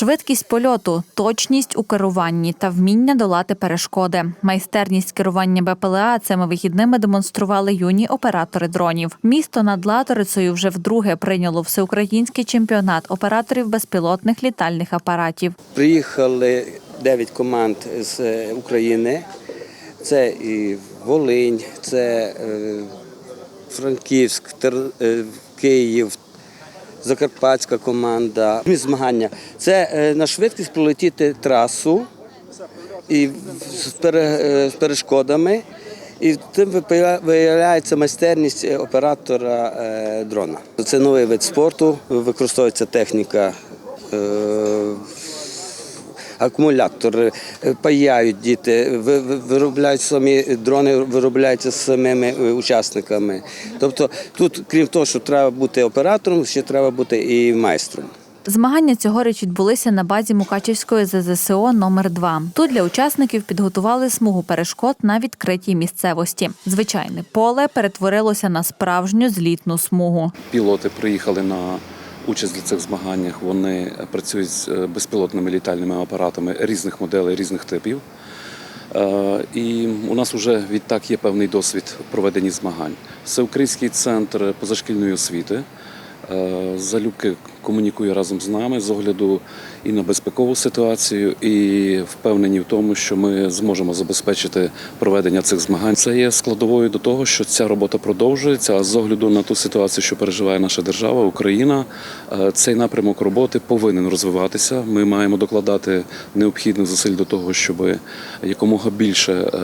Швидкість польоту, точність у керуванні та вміння долати перешкоди. Майстерність керування БПЛА цими вихідними демонстрували юні оператори дронів. Місто над Латорицею вже вдруге прийняло всеукраїнський чемпіонат операторів безпілотних літальних апаратів. Приїхали 9 команд з е, України. Це і Волинь, це е, Франківськ, е, Київ, Закарпатська команда. Змагання. Це е, на швидкість пролетіти трасу і з е, перешкодами. І тим виявляється майстерність е, оператора дрона. Це новий вид спорту, використовується техніка. Акумулятори е, паяють діти, ви- ви- виробляють самі дрони, виробляються самими е, учасниками. Тобто тут, крім того, що треба бути оператором, ще треба бути і майстром. Змагання цьогоріч відбулися на базі Мукачівської ЗЗСО номер 2 Тут для учасників підготували смугу перешкод на відкритій місцевості. Звичайне поле перетворилося на справжню злітну смугу. Пілоти приїхали на участь в цих змаганнях. Вони працюють з е, безпілотними літальними апаратами різних моделей, різних типів. Е, І у нас вже відтак є певний досвід проведення змагань. Всеукраїнський центр позашкільної освіти е, залюбки комунікує разом з нами з огляду і на безпекову ситуацію, і впевнені в тому, що ми зможемо забезпечити проведення цих змагань. Це є складовою до того, що ця робота продовжується. А з огляду на ту ситуацію, що переживає наша держава, Україна, е, цей напрямок роботи повинен розвиватися. Ми маємо докладати необхідних зусиль до того, щоб якомога більше е,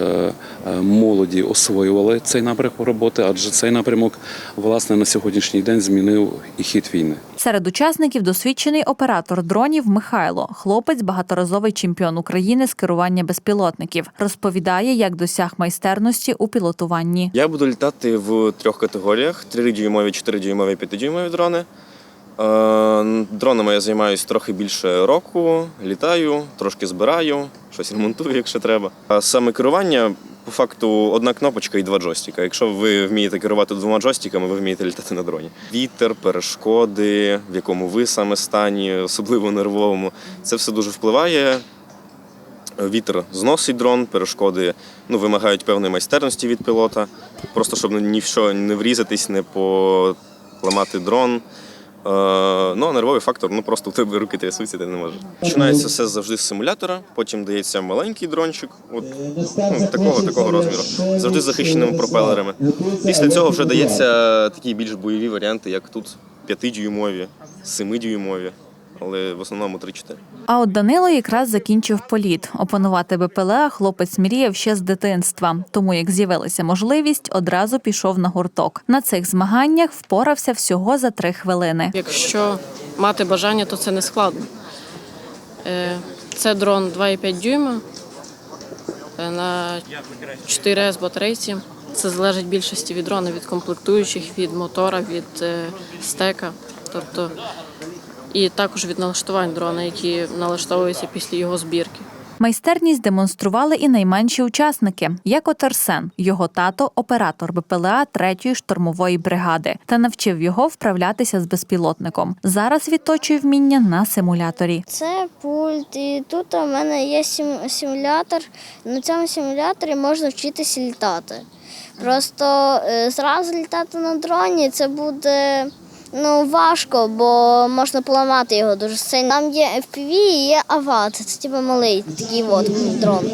е, молоді освоювали цей напрямок роботи, адже цей напрямок власне на сьогоднішній день змінив і хід війни. Серед учасників досвідчений оператор дронів Михайло, хлопець, багаторазовий чемпіон України з керування безпілотників. Розповідає, як досяг майстерності у пілотуванні. Я буду літати в трьох категоріях: 3-дюймові, 4-дюймові, 5-дюймові дрони. Е, Дронами я займаюся трохи більше року, літаю, трошки збираю, щось ремонтую, якщо треба. А саме керування, по факту, одна кнопочка і два джойстика. Якщо ви вмієте керувати двома джойстиками, ви вмієте літати на дроні. Вітер, перешкоди, в якому ви саме стані, особливо нервовому, це все дуже впливає. Вітер зносить дрон, перешкоди ну, вимагають певної майстерності від пілота, просто щоб ні в що не врізатись, не поламати дрон. Е, ну, а нервовий фактор, ну просто у тебе руки трясуться, ти не можеш. Починається все завжди з симулятора, потім дається маленький дрончик, от, ну, такого, такого розміру, завжди захищеними пропелерами. Після цього вже дається такі більш бойові варіанти, як тут 5-дюймові, 7-дюймові, але в основному 3-4. А от Данило якраз закінчив політ. Опанувати БПЛА хлопець мріяв ще з дитинства. Тому як з'явилася можливість, одразу пішов на гурток. На цих змаганнях впорався всього за три хвилини. Якщо мати бажання, то це не складно. Е, Це дрон 2,5 дюйма е, на 4С батарейці. Це залежить більшості від дрона, від комплектуючих, від мотора, від е, стека. Тобто, і також від налаштувань дрона, які налаштовуються після його збірки. Майстерність демонстрували і найменші учасники, як от Арсен, його тато, оператор БПЛА 3-ї штурмової бригади, та навчив його вправлятися з безпілотником. Зараз відточує вміння на симуляторі. Це пульт, і тут у мене є сим- симулятор. На цьому симуляторі можна вчитися літати. Просто е, зразу літати на дроні це буде ну, важко, бо можна поламати його дуже сильно. Там є FPV і є ават, це типу малий такий от дрон.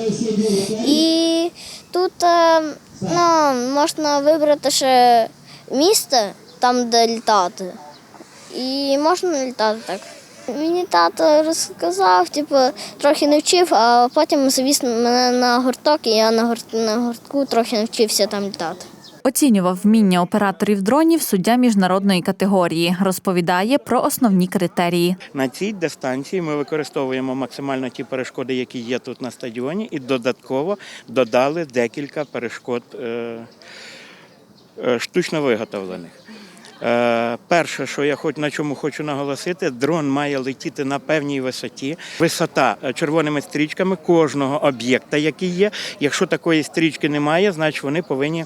І тут е, ну, можна вибрати ще місце, там, де літати. І можна літати так. Мені тато розказав, типу, трохи навчив, а потім завіз мене на гурток, і я на гуртку трохи навчився там літати. Оцінював вміння операторів дронів суддя міжнародної категорії. Розповідає про основні критерії. На цій дистанції ми використовуємо максимально ті перешкоди, які є тут на стадіоні, і додатково додали декілька перешкод е, е, штучно виготовлених. Е, Перше, що я хоч на чому хочу наголосити, дрон має летіти на певній висоті. Висота е, червоними стрічками кожного об'єкта, який є. Якщо такої стрічки немає, значить вони повинні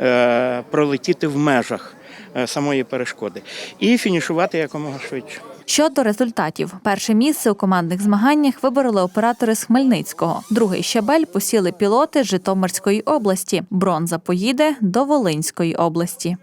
е, пролетіти в межах самої перешкоди і фінішувати якомога швидше. Щодо результатів, перше місце у командних змаганнях вибороли оператори з Хмельницького. Другий щабель посіли пілоти Житомирської області. Бронза поїде до Волинської області.